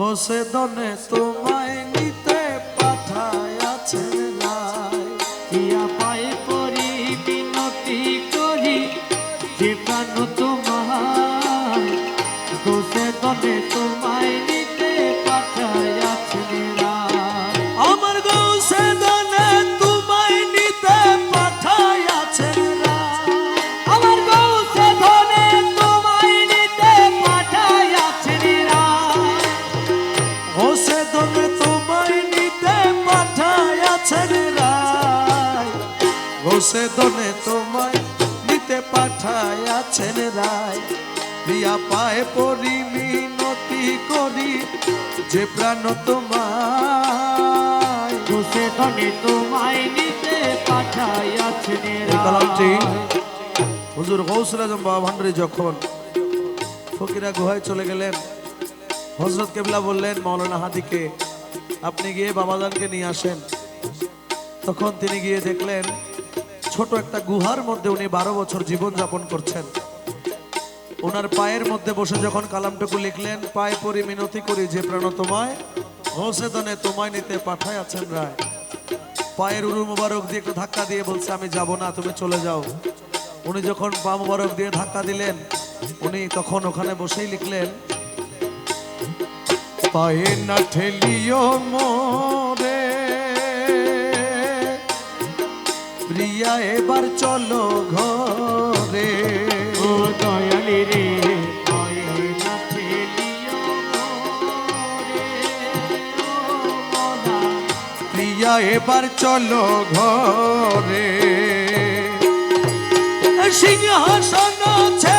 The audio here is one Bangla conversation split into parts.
বসে দনে তোমায় নিতে পাঠায় আছেন ইয়া পাই করি বিনতি করি, যে প্রাণ তোমার দোষে দনে তোমায় বসে দনে তোমায় নিতে পাঠায় আছেন রায় প্রিয়া পায়ে পরি মিনতি করি যে প্রাণ তোমায়। ধনে তোমায় নিতে পাঠায় আছেন কালামটি হুজুর গৌসুল আজম বাবা ভান্ডারী যখন ফকিরা গুহায় চলে গেলেন হজরত কেবলা বললেন মৌলানা হাদিকে আপনি গিয়ে বাবাজানকে নিয়ে আসেন। তখন তিনি গিয়ে দেখলেন ছোট একটা গুহার মধ্যে উনি বারো বছর জীবন যাপন করছেন। ওনার পায়ের মধ্যে বসে যখন কালামটুকু লিখলেন, পায়ে পরি মিনতি করি যে প্রাণ তোমায় হোসেদনে তোমায় নিতে পাঠায় আছেন রায়। পায়ের উরু মুবারক দিয়ে একটু ধাক্কা দিয়ে বলছে, আমি যাব না, তুমি চলে যাও। উনি যখন পা মুবারক দিয়ে ধাক্কা দিলেন, উনি তখন ওখানে বসেই লিখলেন, পায়ে না ঠেলিও মোরে প্রিয়া এবার চলো ঘরে। ও দয়ালি রে। না। প্রিয়া এবার চলো ঘরে। সিংহাসন ছেড়ে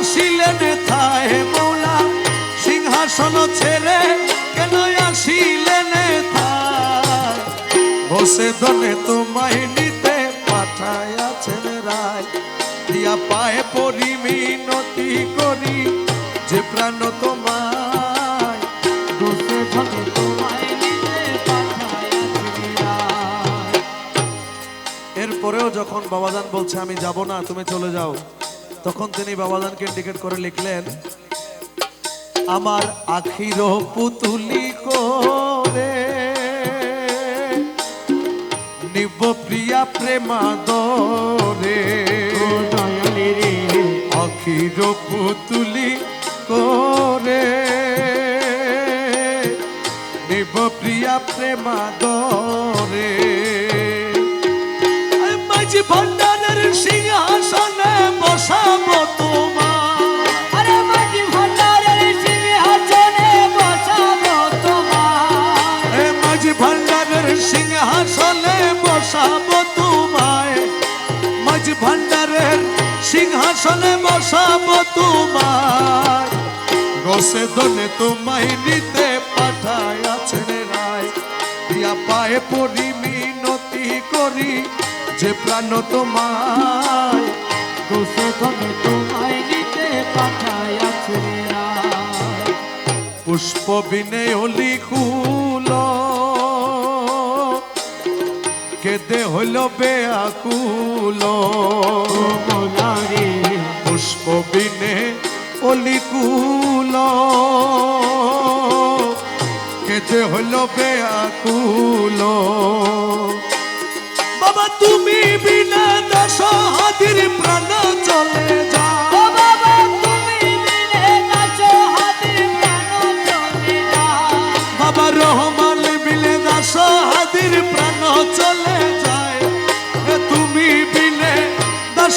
আসিলেন থায় মৌলা? সিংহাসন ছেড়ে কেন আসিলেন বসে দনে তোমায় নিতে পাঠায় রায়। দিয়া পায়ে পরি মিনতি করি যে প্রাণ তোমায়। দোষে ধনে এরপরেও যখন বাবাজান বলছে, আমি যাব না, তুমি চলে যাও। তখন তিনি বাবাজানকে ইন্ডিকেট করে লিখলেন, আমার আখির পুতুলি করে? নিব প্রিয়া প্রেমাদরে। ও দয়ালি রে আখির পুতুলি করে? নিব প্রিয়া প্রেমাদরে। মাঝি মাঝি ভণ্ডারের সিংহাসনে বসাবো তোমায়। রসে দলে তোমায় নিতে পাঠায় আছেন রায়। দিয়া পায়ে পড়ি মিনতি করি যে প্রাণ তোমায়। দোষে ধনে তোমায় নিতে পাঠায় রায়। পুষ্প বিনে অলি কুল কেদে হইল বেয়াকুল। পুষ্প বিনে অলি কুল কেদে হইল বেয়াকুল। বাবা তুমি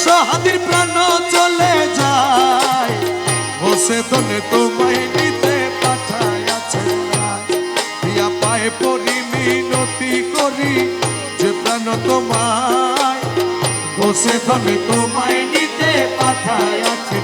দাস হাদির প্রাণ চলে যায়। বসে দনে তোমায় নিতে পাঠায় আছে প্রিয়া পায়ে পরি মিনতি করি যে প্রাণ তোমায়। বসে দনে তোমায় নিতে পাঠায় আছে